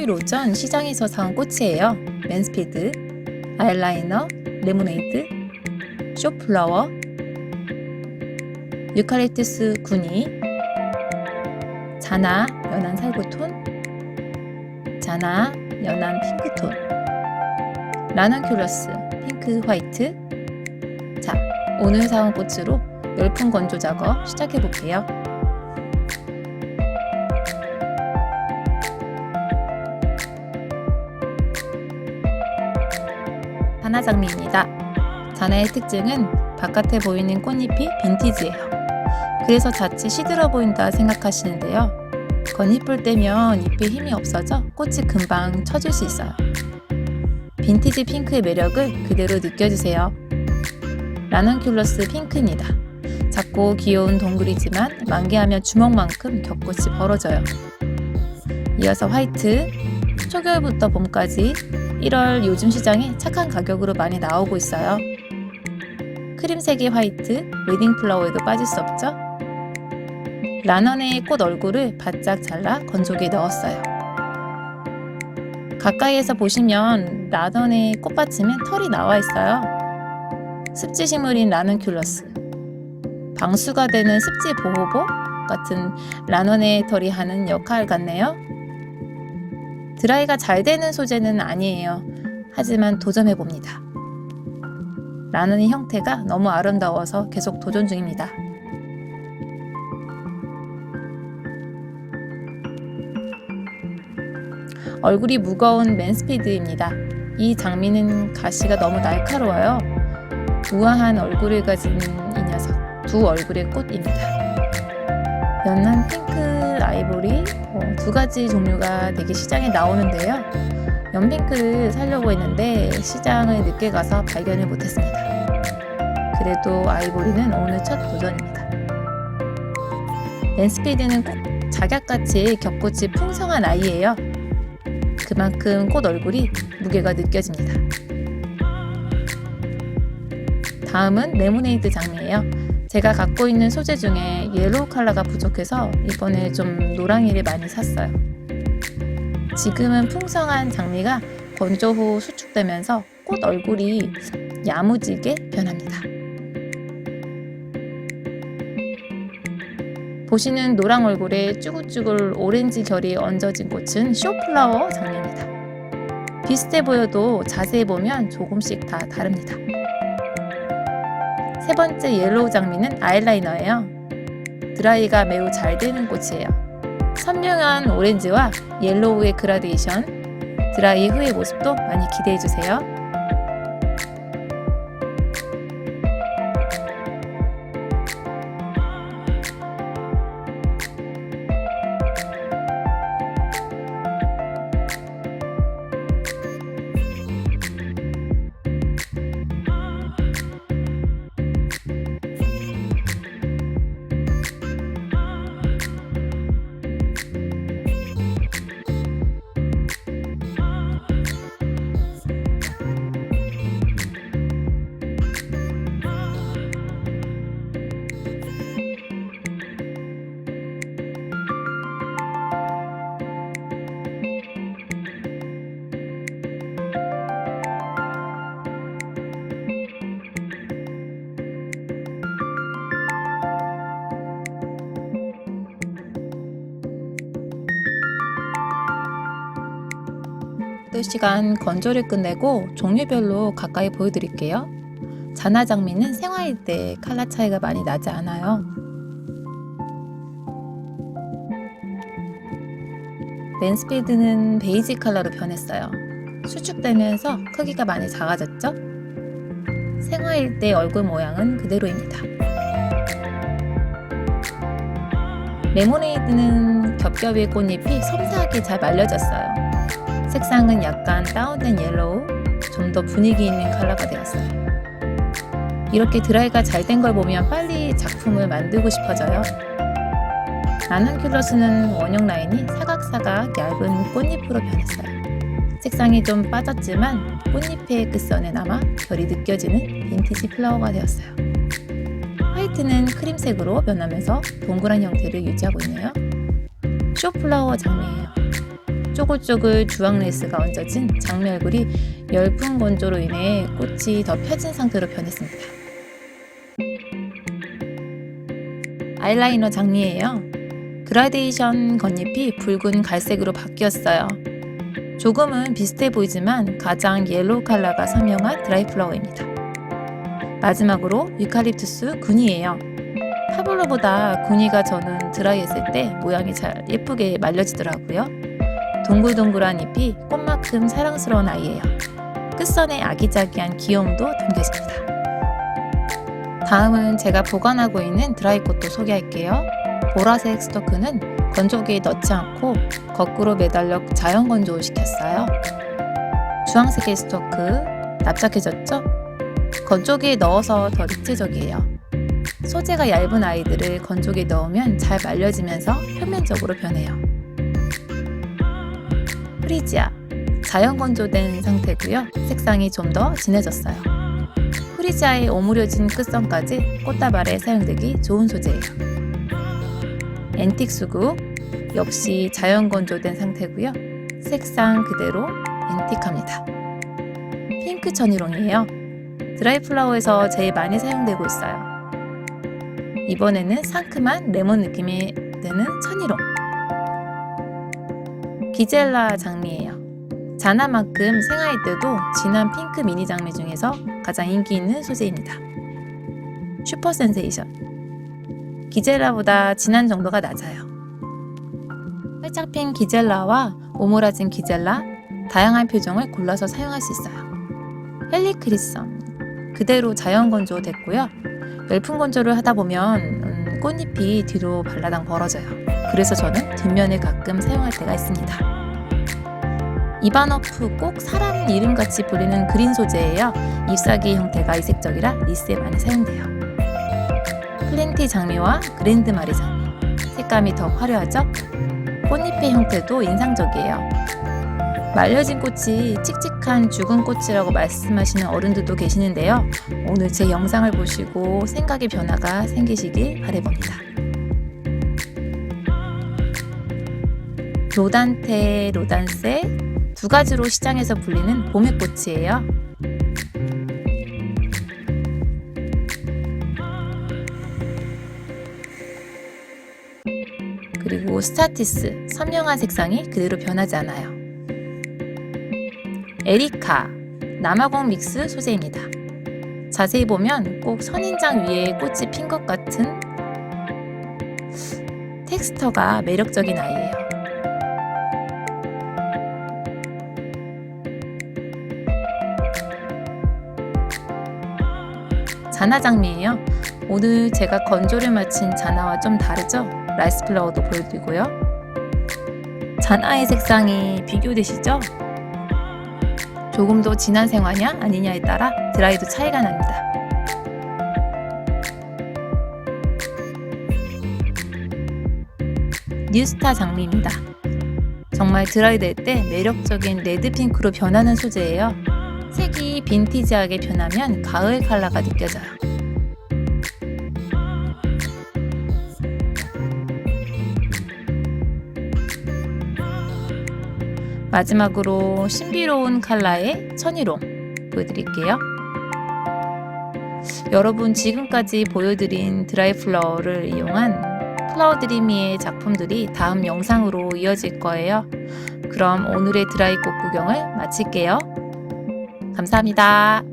토요일 오전 시장에서 사온 꽃이에요. 맨스피드, 아이라이너, 레모네이드, 쇼플라워, 유칼립투스 군이, 자나 연한 살구톤, 자나 연한 핑크톤, 라난큘러스 핑크 화이트. 자, 오늘 사온 꽃으로 열풍 건조 작업 시작해 볼게요. 자나장미입니다. 자나의 특징은 바깥에 보이는 꽃잎이 빈티지예요. 그래서 자칫 시들어 보인다 생각하시는데요. 건잎을 떼면 잎에 힘이 없어져 꽃이 금방 처질 수 있어요. 빈티지 핑크의 매력을 그대로 느껴주세요. 라넌큘러스 핑크입니다. 작고 귀여운 동굴이지만 만개하면 주먹만큼 겹꽃이 벌어져요. 이어서 화이트, 초겨울부터 봄까지 1월 요즘 시장에 착한 가격으로 많이 나오고 있어요. 크림색의 화이트, 웨딩 플라워에도 빠질 수 없죠? 라넌의 꽃 얼굴을 바짝 잘라 건조기에 넣었어요. 가까이에서 보시면 라넌의 꽃받침에 털이 나와 있어요. 습지 식물인 라넌큘러스. 방수가 되는 습지 보호복 같은 라넌의 털이 하는 역할 같네요. 드라이가 잘 되는 소재는 아니에요. 하지만 도전해 봅니다. 라는의 형태가 너무 아름다워서 계속 도전 중입니다. 얼굴이 무거운 맨스피드입니다. 이 장미는 가시가 너무 날카로워요. 우아한 얼굴을 가진 이 녀석, 두 얼굴의 꽃입니다. 연한 핑크 아이보리 어, 두 가지 종류가 되게 시장에 나오는데요. 연핑크를 사려고 했는데 시장을 늦게 가서 발견을 못했습니다. 그래도 아이보리는 오늘 첫 도전입니다. 랜스피드는 꼭 작약같이 겹꽃이 풍성한 아이예요. 그만큼 꽃 얼굴이 무게가 느껴집니다. 다음은 레모네이드 장미예요. 제가 갖고 있는 소재 중에 옐로우 컬러가 부족해서 이번에 좀 노랑이를 많이 샀어요. 지금은 풍성한 장미가 건조 후 수축되면서 꽃 얼굴이 야무지게 변합니다. 보시는 노랑 얼굴에 쭈글쭈글 오렌지 결이 얹어진 꽃은 쇼플라워 장미입니다. 비슷해 보여도 자세히 보면 조금씩 다 다릅니다. 세 번째 옐로우 장미는 아이라이너예요. 드라이가 매우 잘 되는 꽃이에요. 선명한 오렌지와 옐로우의 그라데이션, 드라이 후의 모습도 많이 기대해 주세요. 두 시간 건조를 끝내고 종류별로 가까이 보여드릴게요. 자나 장미는 생화일 때 칼라 차이가 많이 나지 않아요. 맨스피드는 베이지 컬러로 변했어요. 수축되면서 크기가 많이 작아졌죠? 생화일 때 얼굴 모양은 그대로입니다. 레모네이드는 겹겹이 꽃잎이 섬세하게 잘 말려졌어요. 색상은 약간 다운된 옐로우, 좀 더 분위기 있는 컬러가 되었어요. 이렇게 드라이가 잘 된 걸 보면 빨리 작품을 만들고 싶어져요. 나는큘러스는 원형 라인이 사각사각 얇은 꽃잎으로 변했어요. 색상이 좀 빠졌지만 꽃잎의 끝선에 남아 결이 느껴지는 빈티지 플라워가 되었어요. 화이트는 크림색으로 변하면서 동그란 형태를 유지하고 있네요. 쇼플라워 장미예요. 쪼글쪼글 주황 레이스가 얹어진 장미 얼굴이 열풍 건조로 인해 꽃이 더 펴진 상태로 변했습니다. 아이라이너 장미예요. 그라데이션 겉잎이 붉은 갈색으로 바뀌었어요. 조금은 비슷해 보이지만 가장 옐로우 컬러가 선명한 드라이 플라워입니다. 마지막으로 유칼립투스 군이에요. 파블로보다 군이가 저는 드라이했을 때 모양이 잘 예쁘게 말려지더라고요. 동글동글한 잎이 꽃만큼 사랑스러운 아이예요. 끝선에 아기자기한 귀여움도 담겨집니다. 다음은 제가 보관하고 있는 드라이 꽃도 소개할게요. 보라색 스토크는 건조기에 넣지 않고 거꾸로 매달려 자연 건조를 시켰어요. 주황색의 스토크 납작해졌죠? 건조기에 넣어서 더立体적이에요. 소재가 얇은 아이들을 건조기에 넣으면 잘 말려지면서 표면적으로 변해요. 프리지아 자연 건조된 상태고요. 색상이 좀 더 진해졌어요. 프리지아의 오므려진 끝선까지 꽃다발에 사용되기 좋은 소재예요. 앤틱 수국 역시 자연 건조된 상태고요. 색상 그대로 앤틱합니다. 핑크 천일홍이에요. 드라이 플라워에서 제일 많이 사용되고 있어요. 이번에는 상큼한 레몬 느낌이 드는 천일홍. 기젤라 장미예요. 자나만큼 생아이 때도 진한 핑크 미니 장미 중에서 가장 인기 있는 소재입니다. 슈퍼 센세이션. 기젤라보다 진한 정도가 낮아요. 활짝 핀 기젤라와 오므라진 기젤라, 다양한 표정을 골라서 사용할 수 있어요. 헬리크리썸. 그대로 자연 건조 됐고요. 열풍 건조를 하다 보면 음, 꽃잎이 뒤로 발라당 벌어져요. 그래서 저는 뒷면을 가끔 사용할 때가 있습니다. 이바너프 꼭 사람 이름같이 불리는 그린 소재예요. 잎사귀 형태가 이색적이라 리스에 많이 사용돼요. 플랜티 장미와 그랜드 마리 장미. 색감이 더 화려하죠? 꽃잎의 형태도 인상적이에요. 말려진 꽃이 칙칙한 죽은 꽃이라고 말씀하시는 어른들도 계시는데요. 오늘 제 영상을 보시고 생각의 변화가 생기시길 바래봅니다. 로단테, 로단세 두 가지로 시장에서 불리는 봄의 꽃이에요. 그리고 스타티스, 선명한 색상이 그대로 변하지 않아요. 에리카, 남아공 믹스 소재입니다. 자세히 보면 꼭 선인장 위에 꽃이 핀 것 같은 텍스처가 매력적인 아이예요. 자나장미예요. 오늘 제가 건조를 마친 자나와 좀 다르죠? 라이스 플라워도 보여드리고요. 자나의 색상이 비교되시죠? 조금 더 진한 생화냐 아니냐에 따라 드라이도 차이가 납니다. 뉴스타 장미입니다. 정말 드라이 될 때 매력적인 레드 핑크로 변하는 소재예요. 색이 빈티지하게 변하면 가을 컬러가 느껴져요. 마지막으로 신비로운 컬러의 천일홍 보여드릴게요. 여러분 지금까지 보여드린 드라이 플라워를 이용한 플라워 드리미의 작품들이 다음 영상으로 이어질 거예요. 그럼 오늘의 드라이 꽃 구경을 마칠게요. 감사합니다.